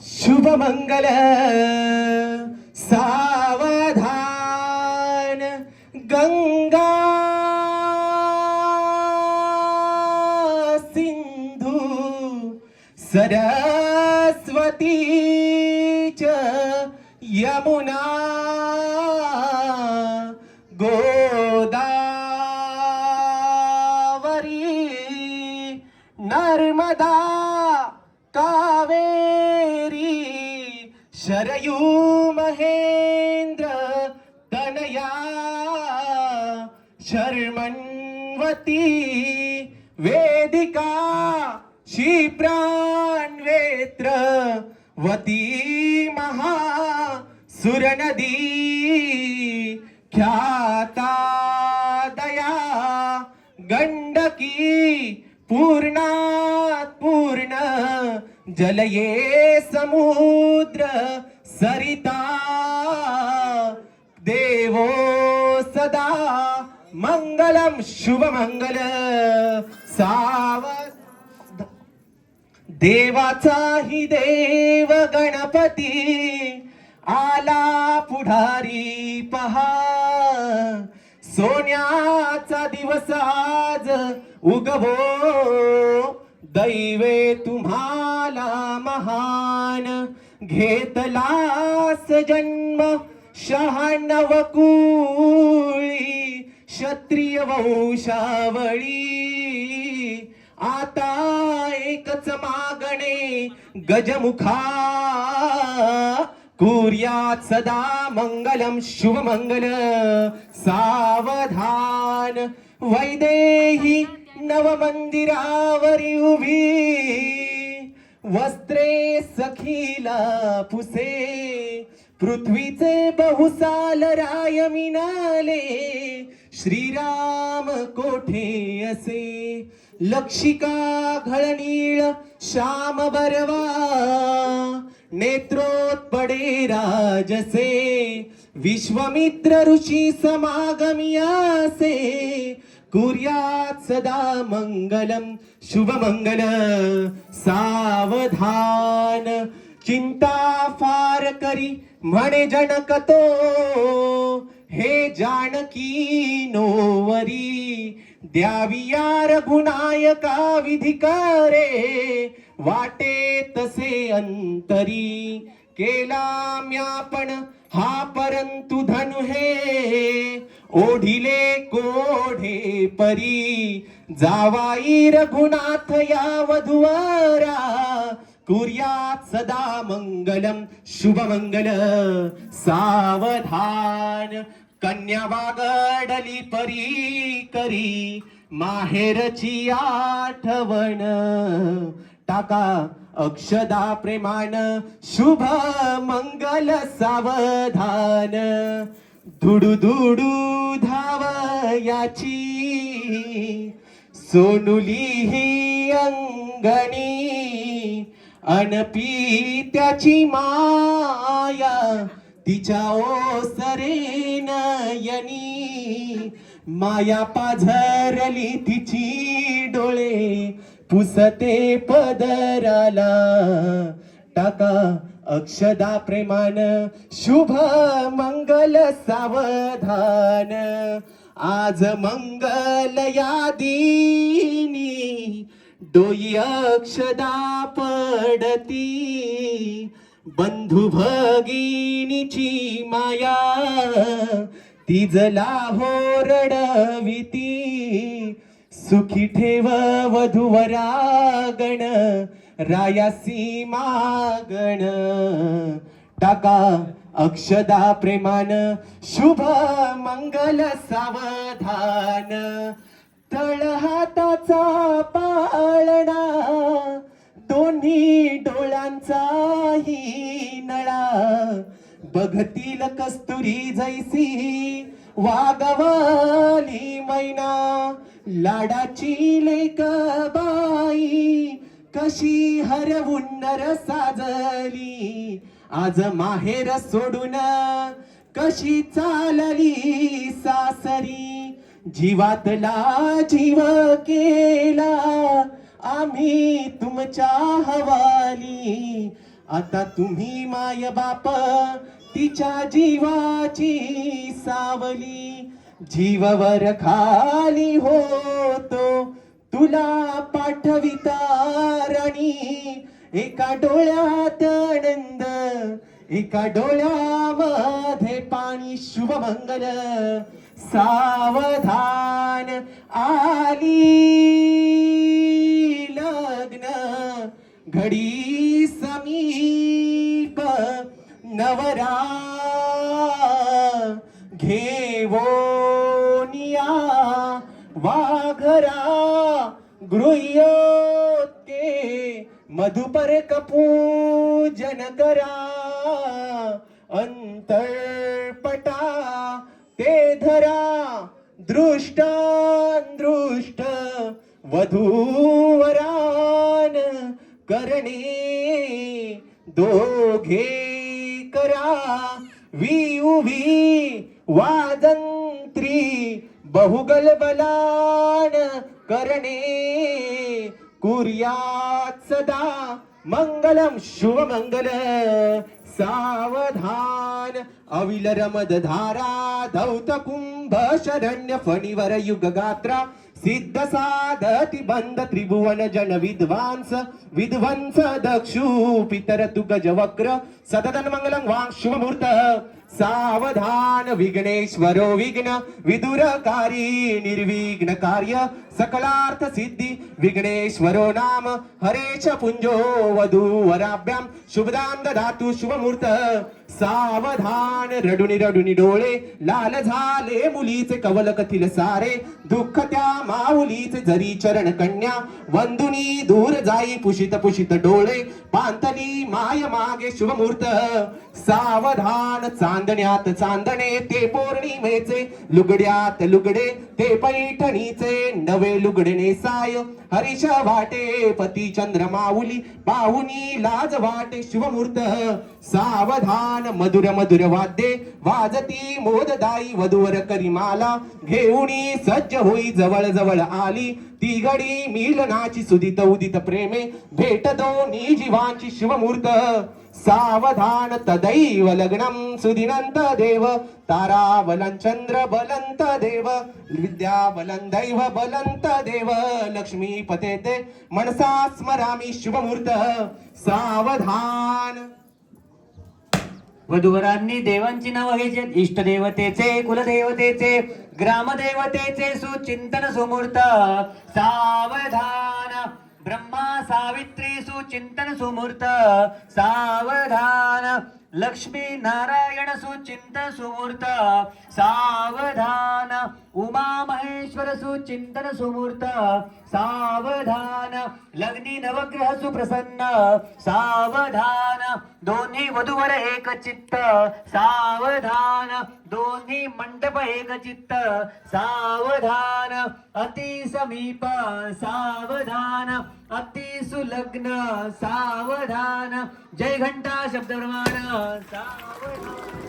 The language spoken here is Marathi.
शुभमंगल सावधान गंगा सिंधू सरस्वती च यमुना गोदावरी नर्मदा शरयू महेंद्र तनया शर्मन्वती वेदिका क्षिप्रान्वेत्र वती महा सुरनदी ख्याता दया गण्डकी पूर्णा जलये समुद्र सरिता। देवो सदा मंगलम शुभमंगल साव देवाचाही देव गणपती आला पुढारी पहा। सोन्याचा दिवस आज उगवो दैवे तुम्हाला महान घेतलास जन्म शहाण्णव कुळी क्षत्रिय वंशावळी. आता एकच मागणे गजमुखा कुर्यात सदा मंगलम शुभमंगल सावधान वैदेही नवमंदिरावरी उभी वस्त्रे सखीला पुसे पृथ्वीचे बहुसाल राय मिनाले श्रीराम कोठे असे? लक्षिका घळनीळ श्याम बरवा नेत्रोत्पडे राजसे विश्वमित्र ऋषी समागमी असे कुर्यात सदा मंगलम शुभमंगल सावधान। चिंता फार करी म्हणे जनक तो हे जानकी नोवरी द्याविया रघुनायका गुणायका विधिकारे वाटे तसे अंतरी केला म्यापण हा परंतु धनु हे ओढिले कोढे परी. जावाई रघुनाथ या वधुवारा कुर्यात सदा मंगलम शुभमंगल. सावधान कन्या वागडली परी करी माहेरची आठवण टाका. अक्षदा प्रेमान शुभ मंगल सावधान. धुडू धुडू धाव याची. सोनुली ही अंगणी. अनपी त्याची माया तिच्या ओ सरेन यनी माया पाझरली तिची डोळे पुसते पदराला. टाका अक्षदा प्रेमान शुभ मंगल सावधान. आज मंगल यादीनी डोई अक्षदा पडती. बंधू भगिनीची माया तिजला हो रडविती सुखी ठेव वधुवरागण रायासी मागण टाका अक्षदा प्रेमान शुभ मंगल सावधान. तळ हाताचा पाळणा दोन्ही डोळ्यांचाही नळा. बघतील कस्तुरी जैसी वागवाली मैना लाडाची लेक बाई कशी हरवून नर साजली आज माहेर सोडून कशी चालली सासरी जीवातला जीव केला आम्ही तुमच्या हवाली. आता तुम्ही माय बाप तिच्या जीवाची सावली जीवावर खाली होतो. तुला पाठविता राणी एका डोळ्यात आनंद एका डोळ्यामध्ये पाणी शुभमंगल सावधान आली. लग्न घडी नवरा घेवोनिया वाघरा गृह्योत्के मधुपर कपूजन करा अंतरपटा ते धरा दृष्टांदृष्ट वधूवरान करणे दोघे करा. विउभी वाजंत्री बहुगल बलान करणे. कुर्यात सदा मंगलम शुभमंगल सावधान. अविलरमद धारा धौत कुंभ शरण्य फणिवर युग गात्रा सिद्ध साधति बंद त्रिभुवन जन विद्वांस विध्वंस दक्षु पितर तु गज वक्र सततन मंगलम वांग शुभमुहूर्त सावधान विघ्नेश्वरो विघ्न विदुरकारी निर्विघ्न कार्य सकलार्थ सिद्धी विघ्नेश्वरो नाम हरेच पुंजो वधूवराभ्याम शुभदान दधातु शुभमूर्त सावधान रडुनी रडुनी डोळे लाल झाले मुलीचे कवल कथिल सारे दुःख त्या माऊलीचे जरी चरण कन्या वंदुनी दूर जाई पुषित पुषित डोळे पांतनी माय मागे शुभमूर्त सावधान चांदण्यात चांदणे ते पौर्णिमेचे लुगड्यात लुगडे ते पैठणीचे. नवे लुगडे नेसाय हरीश वाटे पती चंद्र माऊली पाहुनी लाज वाटे शिवमूर्त. सावधान मधुर मधुर वाद्ये. वाजती मोददाई वधूवर करिमाला. घेऊनी सज्ज होई जवळ जवळ आली. ती घडी मिलनाची सुदित उदित प्रेमे. भेट दोन्ही जीवांची शिवमूर्त. सावधान तदैव लग्नम सुदिनंत देव तारावलन चंद्र बलंत देव विद्या बलन दैव बलंत देव लक्ष्मी पते ते मनसा स्मरामी शुभमूर्त सावधान. वधूवरांनी देवांची नाव घ्यायचे इष्टदेवतेचे कुलदेवतेचे ग्रामदेवतेचे सुचिंतन सुमूर्त सावधान. ब्रह्मा सावित्रीसु चिंतन सुमूर्त सावधान। लक्ष्मी नारायण सुचिंतन सुमूर्त सावधान। उमा महेश्वर सुचिंतन सुमूर्त सावधान। लग्नी नवग्रह सुप्रसन्न सावधान। दोन्ही वधूवर एक चित्त सावधान। दोन्ही मंडप एक चित्त सावधान। अति समीप सावधान। अति सुलग्न सावधान. जय घंटा शब्द प्रमाण. सावधान.